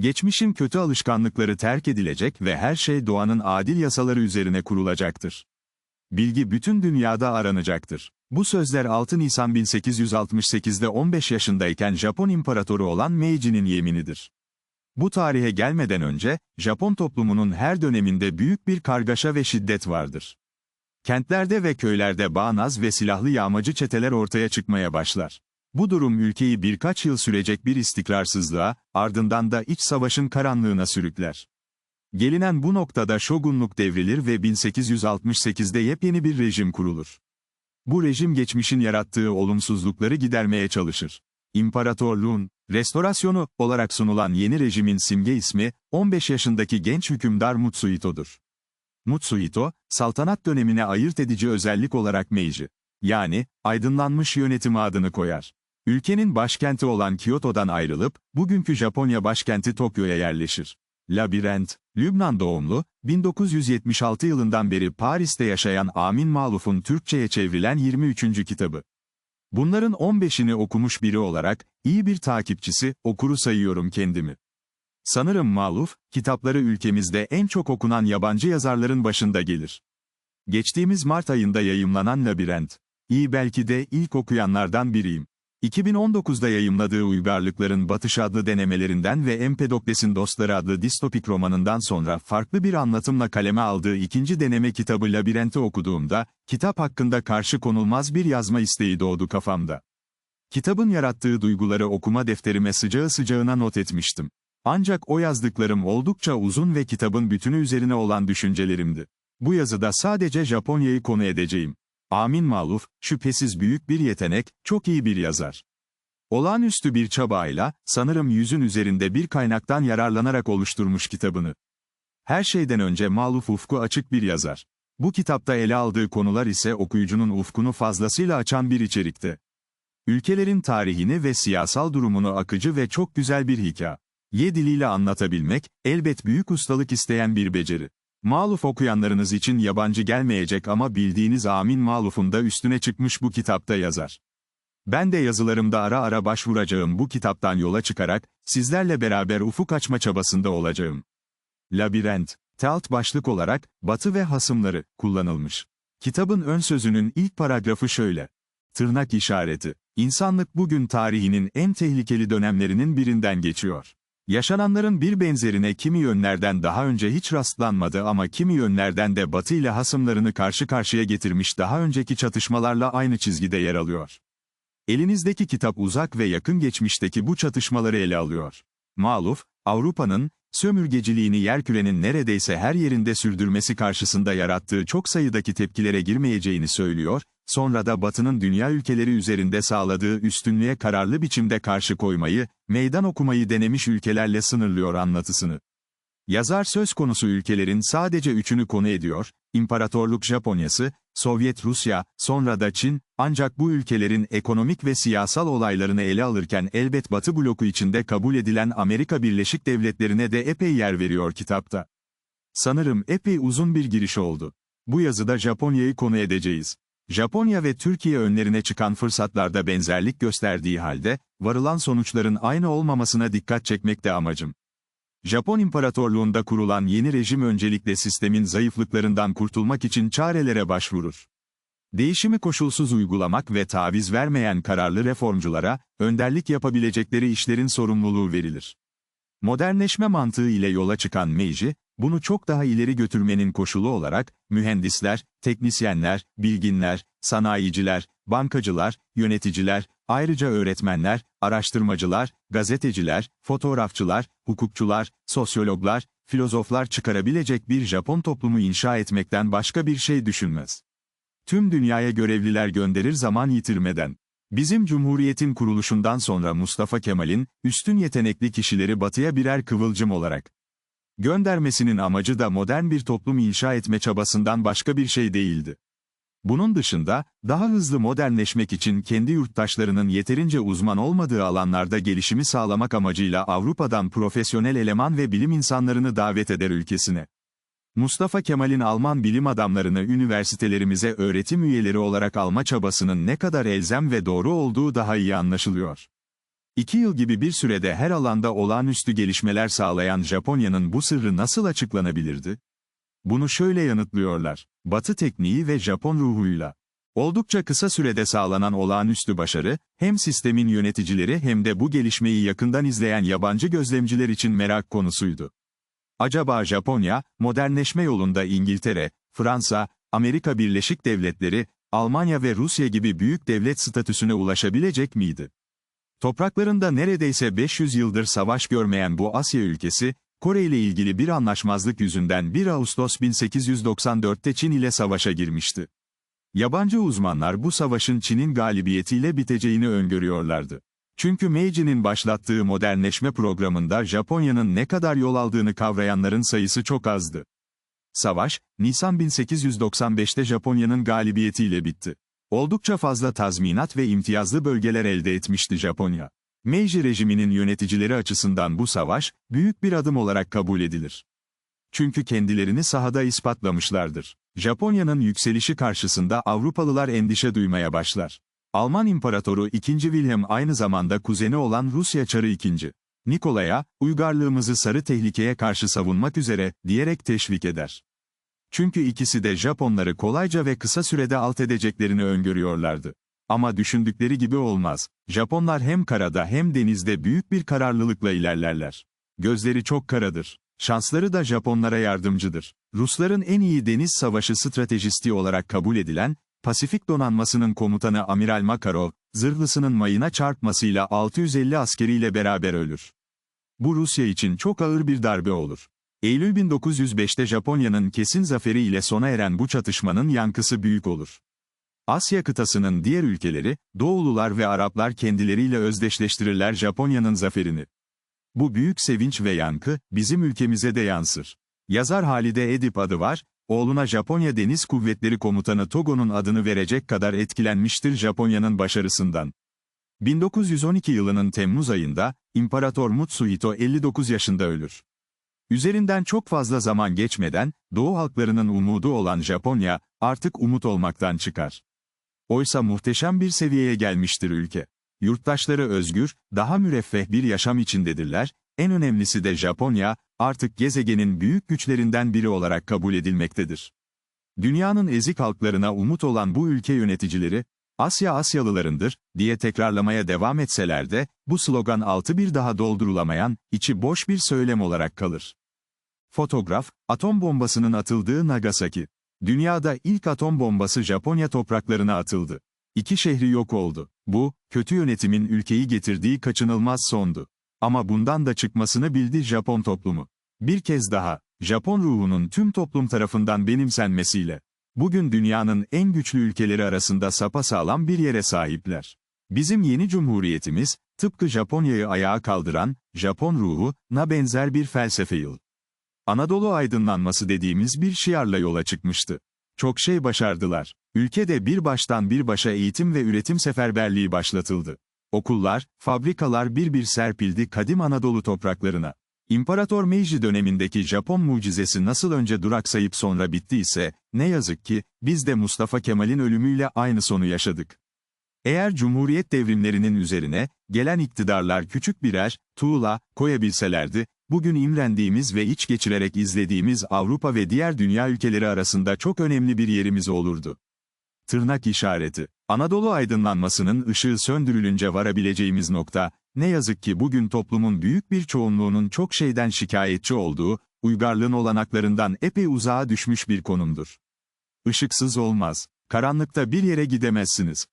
Geçmişin kötü alışkanlıkları terk edilecek ve her şey doğanın adil yasaları üzerine kurulacaktır. Bilgi bütün dünyada aranacaktır. Bu sözler 6 Nisan 1868'de 15 yaşındayken Japon imparatoru olan Meiji'nin yeminidir. Bu tarihe gelmeden önce, Japon toplumunun her döneminde büyük bir kargaşa ve şiddet vardır. Kentlerde ve köylerde bağnaz ve silahlı yağmacı çeteler ortaya çıkmaya başlar. Bu durum ülkeyi birkaç yıl sürecek bir istikrarsızlığa, ardından da iç savaşın karanlığına sürükler. Gelinen bu noktada şogunluk devrilir ve 1868'de yepyeni bir rejim kurulur. Bu rejim geçmişin yarattığı olumsuzlukları gidermeye çalışır. İmparatorluğun, restorasyonu olarak sunulan yeni rejimin simge ismi, 15 yaşındaki genç hükümdar Mutsuhito'dur. Mutsuhito, saltanat dönemine ayırt edici özellik olarak Meiji, yani, aydınlanmış yönetim adını koyar. Ülkenin başkenti olan Kyoto'dan ayrılıp, bugünkü Japonya başkenti Tokyo'ya yerleşir. Labirent, Lübnan doğumlu, 1976 yılından beri Paris'te yaşayan Amin Maluf'un Türkçe'ye çevrilen 23. kitabı. Bunların 15'ini okumuş biri olarak, iyi bir takipçisi, okuru sayıyorum kendimi. Sanırım Maluf, kitapları ülkemizde en çok okunan yabancı yazarların başında gelir. Geçtiğimiz Mart ayında yayımlanan Labirent, iyi belki de ilk okuyanlardan biriyim. 2019'da yayımladığı Uygarlıkların Batış adlı denemelerinden ve Empedokles'in Dostları adlı distopik romanından sonra farklı bir anlatımla kaleme aldığı ikinci deneme kitabı Labirent'i okuduğumda, kitap hakkında karşı konulmaz bir yazma isteği doğdu kafamda. Kitabın yarattığı duyguları okuma defterime sıcağı sıcağına not etmiştim. Ancak o yazdıklarım oldukça uzun ve kitabın bütünü üzerine olan düşüncelerimdi. Bu yazıda sadece Japonya'yı konu edeceğim. Amin Maluf, şüphesiz büyük bir yetenek, çok iyi bir yazar. Olağanüstü bir çabayla, sanırım yüzün üzerinde bir kaynaktan yararlanarak oluşturmuş kitabını. Her şeyden önce Maluf ufku açık bir yazar. Bu kitapta ele aldığı konular ise okuyucunun ufkunu fazlasıyla açan bir içerikte. Ülkelerin tarihini ve siyasal durumunu akıcı ve çok güzel bir hikaye diliyle anlatabilmek, elbet büyük ustalık isteyen bir beceri. Maluf okuyanlarınız için yabancı gelmeyecek ama bildiğiniz Amin Maluf'un da üstüne çıkmış bu kitapta yazar. Ben de yazılarımda ara ara başvuracağım bu kitaptan yola çıkarak, sizlerle beraber ufuk açma çabasında olacağım. Labirent, tealt başlık olarak, batı ve hasımları, kullanılmış. Kitabın ön sözünün ilk paragrafı şöyle. Tırnak işareti. İnsanlık bugün tarihinin en tehlikeli dönemlerinin birinden geçiyor. Yaşananların bir benzerine kimi yönlerden daha önce hiç rastlanmadı ama kimi yönlerden de Batı ile hasımlarını karşı karşıya getirmiş daha önceki çatışmalarla aynı çizgide yer alıyor. Elinizdeki kitap uzak ve yakın geçmişteki bu çatışmaları ele alıyor. Maluf, Avrupa'nın, sömürgeciliğini yerkürenin neredeyse her yerinde sürdürmesi karşısında yarattığı çok sayıdaki tepkilere girmeyeceğini söylüyor, sonra da Batı'nın dünya ülkeleri üzerinde sağladığı üstünlüğe kararlı biçimde karşı koymayı, meydan okumayı denemiş ülkelerle sınırlıyor anlatısını. Yazar söz konusu ülkelerin sadece üçünü konu ediyor, İmparatorluk Japonyası, Sovyet Rusya, sonra da Çin, ancak bu ülkelerin ekonomik ve siyasal olaylarını ele alırken elbet Batı bloku içinde kabul edilen Amerika Birleşik Devletleri'ne de epey yer veriyor kitapta. Sanırım epey uzun bir giriş oldu. Bu yazıda Japonya'yı konu edeceğiz. Japonya ve Türkiye önlerine çıkan fırsatlarda benzerlik gösterdiği halde, varılan sonuçların aynı olmamasına dikkat çekmekte amacım. Japon İmparatorluğunda kurulan yeni rejim öncelikle sistemin zayıflıklarından kurtulmak için çarelere başvurur. Değişimi koşulsuz uygulamak ve taviz vermeyen kararlı reformculara, önderlik yapabilecekleri işlerin sorumluluğu verilir. Modernleşme mantığı ile yola çıkan Meiji, bunu çok daha ileri götürmenin koşulu olarak, mühendisler, teknisyenler, bilginler, sanayiciler, bankacılar, yöneticiler, ayrıca öğretmenler, araştırmacılar, gazeteciler, fotoğrafçılar, hukukçular, sosyologlar, filozoflar çıkarabilecek bir Japon toplumu inşa etmekten başka bir şey düşünmez. Tüm dünyaya görevliler gönderir zaman yitirmeden. Bizim Cumhuriyet'in kuruluşundan sonra Mustafa Kemal'in, üstün yetenekli kişileri batıya birer kıvılcım olarak göndermesinin amacı da modern bir toplum inşa etme çabasından başka bir şey değildi. Bunun dışında, daha hızlı modernleşmek için kendi yurttaşlarının yeterince uzman olmadığı alanlarda gelişimi sağlamak amacıyla Avrupa'dan profesyonel eleman ve bilim insanlarını davet eder ülkesine. Mustafa Kemal'in Alman bilim adamlarını üniversitelerimize öğretim üyeleri olarak alma çabasının ne kadar elzem ve doğru olduğu daha iyi anlaşılıyor. İki yıl gibi bir sürede her alanda olağanüstü gelişmeler sağlayan Japonya'nın bu sırrı nasıl açıklanabilirdi? Bunu şöyle yanıtlıyorlar. Batı tekniği ve Japon ruhuyla. Oldukça kısa sürede sağlanan olağanüstü başarı, hem sistemin yöneticileri hem de bu gelişmeyi yakından izleyen yabancı gözlemciler için merak konusuydu. Acaba Japonya, modernleşme yolunda İngiltere, Fransa, Amerika Birleşik Devletleri, Almanya ve Rusya gibi büyük devlet statüsüne ulaşabilecek miydi? Topraklarında neredeyse 500 yıldır savaş görmeyen bu Asya ülkesi, Kore ile ilgili bir anlaşmazlık yüzünden 1 Ağustos 1894'te Çin ile savaşa girmişti. Yabancı uzmanlar bu savaşın Çin'in galibiyetiyle biteceğini öngörüyorlardı. Çünkü Meiji''nin başlattığı modernleşme programında Japonya'nın ne kadar yol aldığını kavrayanların sayısı çok azdı. Savaş, Nisan 1895'te Japonya'nın galibiyetiyle bitti. Oldukça fazla tazminat ve imtiyazlı bölgeler elde etmişti Japonya. Meiji rejiminin yöneticileri açısından bu savaş, büyük bir adım olarak kabul edilir. Çünkü kendilerini sahada ispatlamışlardır. Japonya'nın yükselişi karşısında Avrupalılar endişe duymaya başlar. Alman İmparatoru 2. Wilhelm aynı zamanda kuzeni olan Rusya Çarı II. Nikolay'a, uygarlığımızı sarı tehlikeye karşı savunmak üzere, diyerek teşvik eder. Çünkü ikisi de Japonları kolayca ve kısa sürede alt edeceklerini öngörüyorlardı. Ama düşündükleri gibi olmaz. Japonlar hem karada hem denizde büyük bir kararlılıkla ilerlerler. Gözleri çok karadır. Şansları da Japonlara yardımcıdır. Rusların en iyi deniz savaşı stratejisti olarak kabul edilen, Pasifik donanmasının komutanı Amiral Makarov, zırhlısının mayına çarpmasıyla 650 askeriyle beraber ölür. Bu Rusya için çok ağır bir darbe olur. Eylül 1905'te Japonya'nın kesin zaferi ile sona eren bu çatışmanın yankısı büyük olur. Asya kıtasının diğer ülkeleri, Doğulular ve Araplar kendileriyle özdeşleştirirler Japonya'nın zaferini. Bu büyük sevinç ve yankı, bizim ülkemize de yansır. Yazar Halide Edip adı var, oğluna Japonya Deniz Kuvvetleri Komutanı Togo'nun adını verecek kadar etkilenmiştir Japonya'nın başarısından. 1912 yılının Temmuz ayında, İmparator Mutsuhito 59 yaşında ölür. Üzerinden çok fazla zaman geçmeden, Doğu halklarının umudu olan Japonya, artık umut olmaktan çıkar. Oysa muhteşem bir seviyeye gelmiştir ülke. Yurttaşları özgür, daha müreffeh bir yaşam içindedirler, en önemlisi de Japonya, artık gezegenin büyük güçlerinden biri olarak kabul edilmektedir. Dünyanın ezik halklarına umut olan bu ülke yöneticileri, Asya Asyalılarındır, diye tekrarlamaya devam etseler de, bu slogan altı bir daha doldurulamayan, içi boş bir söylem olarak kalır. Fotoğraf, atom bombasının atıldığı Nagasaki. Dünyada ilk atom bombası Japonya topraklarına atıldı. İki şehri yok oldu. Bu, kötü yönetimin ülkeyi getirdiği kaçınılmaz sondu. Ama bundan da çıkmasını bildi Japon toplumu. Bir kez daha, Japon ruhunun tüm toplum tarafından benimsenmesiyle, bugün dünyanın en güçlü ülkeleri arasında sapasağlam bir yere sahipler. Bizim yeni cumhuriyetimiz, tıpkı Japonya'yı ayağa kaldıran, Japon ruhu, na benzer bir felsefe yıl. Anadolu aydınlanması dediğimiz bir şiarla yola çıkmıştı. Çok şey başardılar. Ülkede bir baştan bir başa eğitim ve üretim seferberliği başlatıldı. Okullar, fabrikalar bir bir serpildi kadim Anadolu topraklarına. İmparator Meiji dönemindeki Japon mucizesi nasıl önce duraksayıp sonra bittiyse, ne yazık ki, biz de Mustafa Kemal'in ölümüyle aynı sonu yaşadık. Eğer Cumhuriyet devrimlerinin üzerine, gelen iktidarlar küçük birer, tuğla, koyabilselerdi, bugün imrendiğimiz ve iç geçirerek izlediğimiz Avrupa ve diğer dünya ülkeleri arasında çok önemli bir yerimiz olurdu. Tırnak işareti. Anadolu aydınlanmasının ışığı söndürülünce varabileceğimiz nokta, ne yazık ki bugün toplumun büyük bir çoğunluğunun çok şeyden şikayetçi olduğu, uygarlığın olanaklarından epey uzağa düşmüş bir konumdur. Işıksız olmaz. Karanlıkta bir yere gidemezsiniz.